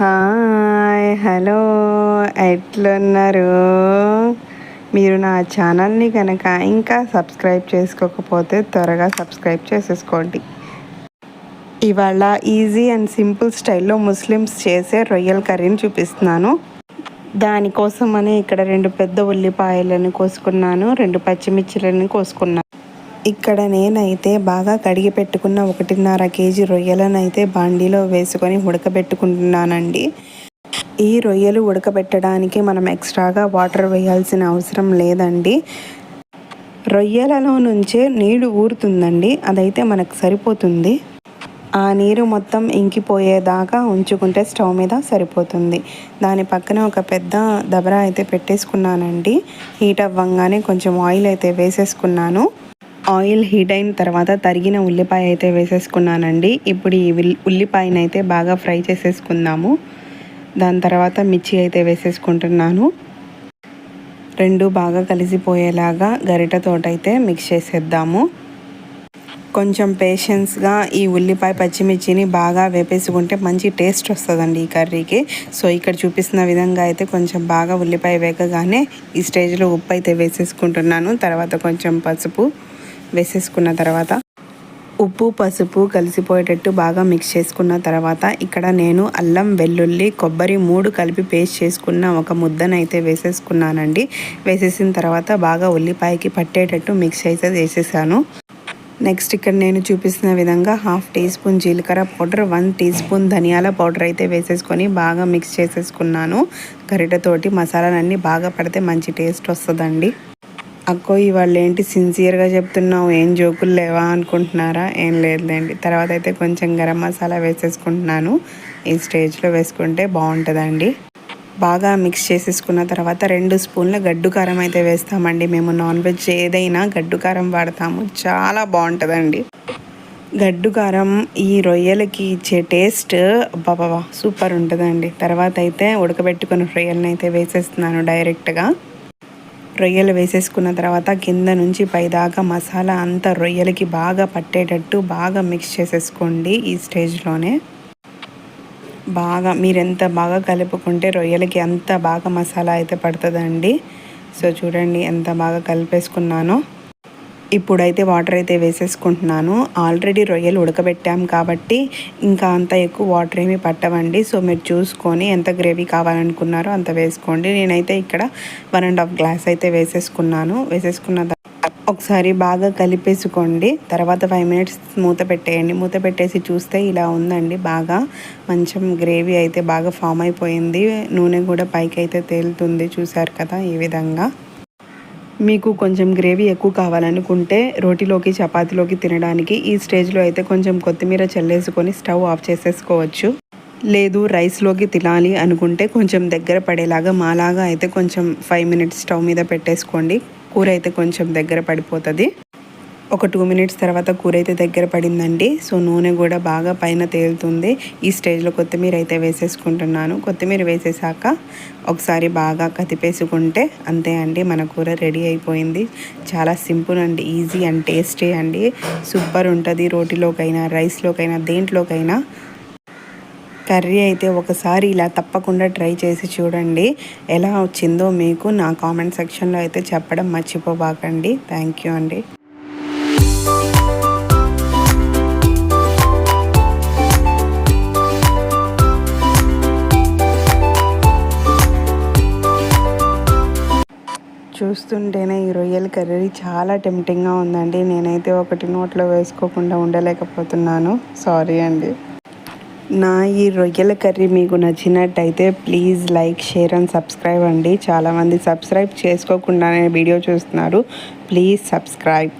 Hi hello. ఎట్లున్నారు? మీరు నా ఛానల్ని కనుక ఇంకా సబ్స్క్రైబ్ చేసుకోకపోతే త్వరగా సబ్స్క్రైబ్ చేసేసుకోండి. ఇవాళ ఈజీ అండ్ సింపుల్ స్టైల్లో ముస్లిమ్స్ చేసే రొయ్యల కర్రీని చూపిస్తున్నాను. దానికోసం అని ఇక్కడ రెండు పెద్ద ఉల్లిపాయలను కోసుకున్నాను రెండు పచ్చిమిర్చిలను కోసుకున్నాను. ఇక్కడ నేనైతే బాగా కడిగి పెట్టుకున్న ఒకటిన్నర కేజీ రొయ్యలను అయితే బాండీలో వేసుకొని ఉడకబెట్టుకుంటున్నానండి. ఈ రొయ్యలు ఉడకబెట్టడానికి మనం ఎక్స్ట్రాగా వాటర్ వేయాల్సిన అవసరం లేదండి. రొయ్యలలో నుంచే నీరు ఊరుతుందండి. అదైతే మనకు సరిపోతుంది. ఆ నీరు మొత్తం ఇంకిపోయేదాకా ఉంచుకుంటే స్టవ్ మీద సరిపోతుంది. దాని పక్కన ఒక పెద్ద దబరా అయితే పెట్టేసుకున్నానండి. హీట్ అవ్వంగానే కొంచెం ఆయిల్ అయితే వేసేసుకున్నాను. ఆయిల్ హీట్ అయిన తర్వాత తరిగిన ఉల్లిపాయ అయితే వేసేసుకున్నానండి. ఇప్పుడు ఈ ఉల్లిపాయని అయితే బాగా ఫ్రై చేసేసుకుందాము. దాని తర్వాత మిర్చి అయితే వేసేసుకుంటున్నాను. రెండు బాగా కలిసిపోయేలాగా గరిటతోటైతే మిక్స్ చేసేద్దాము. కొంచెం పేషెన్స్గా ఈ ఉల్లిపాయ పచ్చిమిర్చిని బాగా వేపేసుకుంటే మంచి టేస్ట్ వస్తుందండి ఈ కర్రీకి. సో ఇక్కడ చూపిస్తున్న విధంగా అయితే కొంచెం బాగా ఉల్లిపాయ వేగగానే ఈ స్టేజ్లో ఉప్పు అయితే వేసేసుకుంటున్నాను. తర్వాత కొంచెం పసుపు. వేసేసుకున్న తర్వాత ఉప్పు పసుపు కలిసిపోయేటట్టు బాగా మిక్స్ చేసుకున్న తర్వాత ఇక్కడ నేను అల్లం వెల్లుల్లి కొబ్బరి మూడు కలిపి పేస్ట్ చేసుకున్న ఒక ముద్దనైతే వేసేసుకున్నానండి. వేసేసిన తర్వాత బాగా ఉల్లిపాయకి పట్టేటట్టు మిక్స్ అయితే వేసేసాను నెక్స్ట్ ఇక్కడ నేను చూపిస్తున్న విధంగా హాఫ్ టీ స్పూన్ జీలకర్ర పౌడర్ వన్ టీ స్పూన్ ధనియాల పౌడర్ అయితే వేసేసుకొని బాగా మిక్స్ చేసేసుకున్నాను. గరిటతోటి మసాలాలన్నీ బాగా పడితే మంచి టేస్ట్ వస్తుందండి. అక్కో ఇవాళ ఏంటి సిన్సియర్గా చెప్తున్నావు? ఏం జోకులు లేవా అనుకుంటున్నారా? ఏం లేదులేండి. తర్వాత అయితే కొంచెం గరం మసాలా వేసేసుకుంటున్నాను. ఈ స్టేజ్లో వేసుకుంటే బాగుంటుందండి. బాగా మిక్స్ చేసేసుకున్న తర్వాత రెండు స్పూన్ల గడ్డు కారం అయితే వేస్తామండి. మేము నాన్ వెజ్ ఏదైనా గడ్డు కారం వాడతాము. చాలా బాగుంటుందండి. గడ్డు కారం ఈ రొయ్యలకి ఇచ్చే టేస్ట్ బాబా సూపర్ ఉంటుందండి. తర్వాత అయితే ఉడకబెట్టుకున్న రొయ్యలను అయితే వేసేస్తున్నాను డైరెక్ట్గా రొయ్యలు వేసేసుకున్న తర్వాత కింద నుంచి పైదాకా మసాలా అంతా రొయ్యలకి బాగా పట్టేటట్టు బాగా మిక్స్ చేసేసుకోండి ఈ స్టేజ్లోనే బాగా మీరు ఎంత బాగా కలుపుకుంటే రొయ్యలకి అంత బాగా మసాలా అయితే పడుతుందండి. సో చూడండి ఎంత బాగా కలిపేసుకున్నానో. ఇప్పుడైతే వాటర్ అయితే వేసేసుకుంటున్నాను. ఆల్రెడీ రొయ్యలు ఉడకబెట్టాం కాబట్టి ఇంకా అంత ఎక్కువ వాటర్ ఏమి పట్టవండి. సో మీరు చూసుకొని ఎంత గ్రేవీ కావాలనుకున్నారో అంత వేసుకోండి. నేనైతే ఇక్కడ వన్ అండ్ హాఫ్ గ్లాస్ అయితే వేసేసుకున్నాను. వేసేసుకున్న ఒకసారి బాగా కలిపేసుకోండి. తర్వాత ఫైవ్ మినిట్స్ మూత పెట్టేయండి. మూత పెట్టేసి చూస్తే ఇలా ఉందండి. బాగా మంచం గ్రేవీ అయితే బాగా ఫామ్ అయిపోయింది. నూనె కూడా పైకి అయితే తేలుతుంది. చూసారు కదా ఈ విధంగా. మీకు కొంచెం గ్రేవీ ఎక్కువ కావాలనుకుంటే రోటీలోకి చపాతీలోకి తినడానికి ఈ స్టేజ్లో అయితే కొంచెం కొత్తిమీర చల్లేసుకొని స్టవ్ ఆఫ్ చేసేసుకోవచ్చు. లేదు రైస్లోకి తినాలి అనుకుంటే కొంచెం దగ్గర పడేలాగా మాలాగా అయితే కొంచెం ఫైవ్ మినిట్స్ స్టవ్ మీద పెట్టేసుకోండి. కూర అయితే కొంచెం దగ్గర పడిపోతుంది. ఒక టూ మినిట్స్ తర్వాత కూర అయితే దగ్గర పడిందండి. సో నూనె కూడా బాగా పైన తేలుతుంది. ఈ స్టేజ్లో కొత్తిమీర అయితే వేసేసుకుంటున్నాను. కొత్తిమీర వేసేసాక ఒకసారి బాగా కతిపేసుకుంటే అంతే అండి మన కూర రెడీ అయిపోయింది. చాలా సింపుల్ అండి ఈజీ అండ్ టేస్టీ అండి. సూపర్ ఉంటుంది రోటీలోకైనా రైస్లోకైనా దేంట్లోకైనా. కర్రీ అయితే ఒకసారి ఇలా తప్పకుండా ట్రై చేసి చూడండి. ఎలా వచ్చిందో మీకు నా కామెంట్ సెక్షన్లో అయితే చెప్పడం మర్చిపోబాకండి. థ్యాంక్ యూ అండి. చూస్తుంటేనే ఈ రొయ్యల కర్రీ చాలా టెంప్టింగ్గా ఉందండి. నేనైతే ఒకటి నోట్లో వేసుకోకుండా ఉండలేకపోతున్నాను. సారీ అండి. నా ఈ రొయ్యల కర్రీ మీకు నచ్చినట్టయితే please like share and subscribe అండి. చాలామంది సబ్స్క్రైబ్ చేసుకోకుండానే వీడియో చూస్తున్నారు. Please subscribe